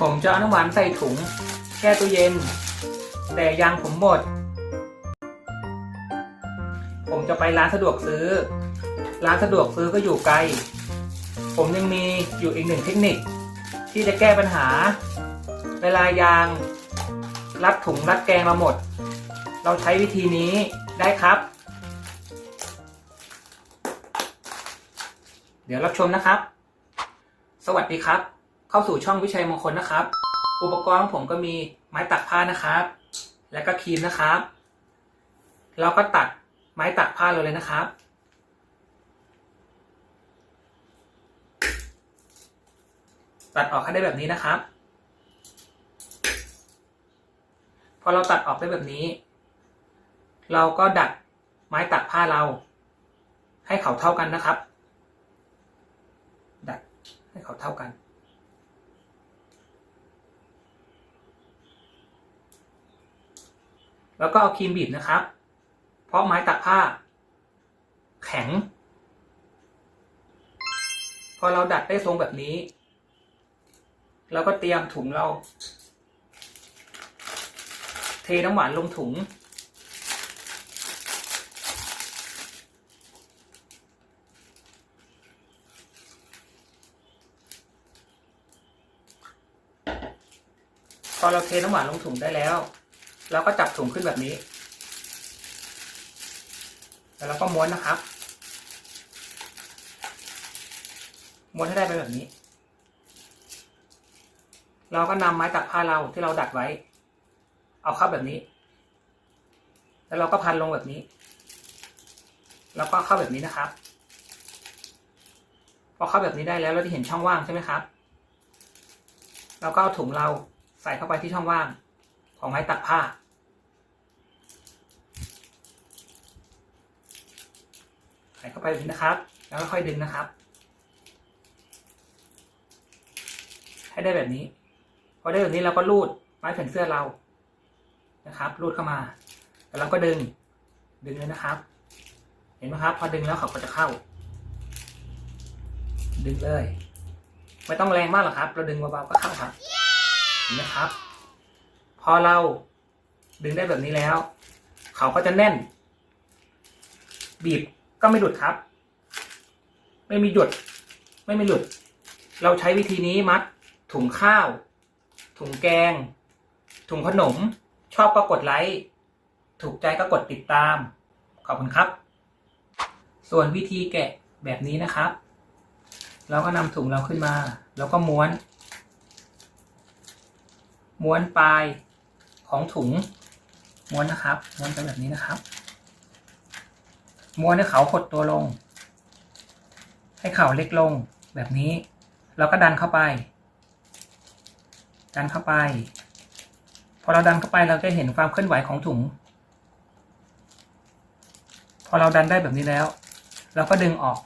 ผมจะเอาน้ำหวานใส่ถุงแช่ตู้เย็น แต่ยางผมหมด ผมจะไปร้านสะดวกซื้อ ร้านสะดวกซื้อก็อยู่ไกล ผมยังมีอยู่อีกหนึ่งเทคนิค ที่จะแก้ปัญหา เวลายางรัดถุงรัดแกงเราหมด เราใช้วิธีนี้ได้ครับ เดี๋ยวรับชมนะครับ สวัสดีครับ เข้าสู่ช่องวิชัยมงคลนะครับ อุปกรณ์ของผมก็มีไม้ตักผ้านะครับ และก็ครีมนะครับ เราก็ตัดไม้ตักผ้าเราเลยนะครับตัดออกให้ได้แบบนี้นะครับ พอเราตัดออกได้แบบนี้ เราก็ดัดไม้ตักผ้าเรา ให้เขาเท่ากันนะครับ ดัดให้เขาเท่ากัน แล้วก็เอาครีมบีบนะครับ เพราะไม้ตักผ้า แข็ง พอเราดัดได้ทรงแบบนี้ เราก็เตรียมถุงเรา เทน้ำหวานลงถุง พอเราเทน้ำหวานลงถุงได้แล้ว เราก็จับถุงขึ้นแบบนี้ แล้วเราก็ม้วนนะครับ ม้วนให้ได้เป็นแบบนี้ เราก็นำไม้ตักผ้าเราที่เราดัดไว้ เอาเข้าแบบนี้ แล้วเราก็พันลงแบบนี้ แล้วก็เข้าแบบนี้นะครับ พอเข้าแบบนี้ได้แล้วเราจะเห็นช่องว่างใช่ไหมครับ เราก็เอาถุงเราใส่เข้าไปที่ช่องว่าง ของไม้ตักผ้า ใส่เข้าไปนะครับ แล้วก็ค่อยดึงนะครับ ให้ได้แบบนี้ พอได้แบบนี้เราก็รูดไม้แผ่นเสื้อเรา นะครับรูดเข้ามา แล้วเราก็ดึง ดึงเลยนะครับ เห็นไหมครับ พอดึงแล้วเขาก็จะเข้า ดึงเลย ไม่ต้องแรงมากหรอกครับ เราดึงเบาๆก็เข้าครับเห็นไหมครับ พอเราดึงได้แบบนี้แล้ว เขาก็จะแน่น บีบก็ไม่หลุดครับ ไม่มีหยุด ไม่มีหลุด เราใช้วิธีนี้มัด ถุงข้าว ถุงแกง ถุงขนม ชอบก็กดไลค์ ถูกใจก็กดติดตาม ขอบคุณครับ ส่วนวิธีแกะแบบนี้นะครับ เราก็นำถุงเราขึ้นมา แล้วก็ม้วน ม้วนปลาย ของถุงม้วนนะครับม้วนไปแบบนี้นะครับ ม้วนให้เขาหดตัวลง ให้เข่าเล็กลงแบบนี้ แล้วก็ดันเข้าไป ดันเข้าไป พอเราดันเข้าไปเราจะเห็นความเคลื่อนไหวของถุง พอเราดันได้แบบนี้แล้ว เราก็ดึงออก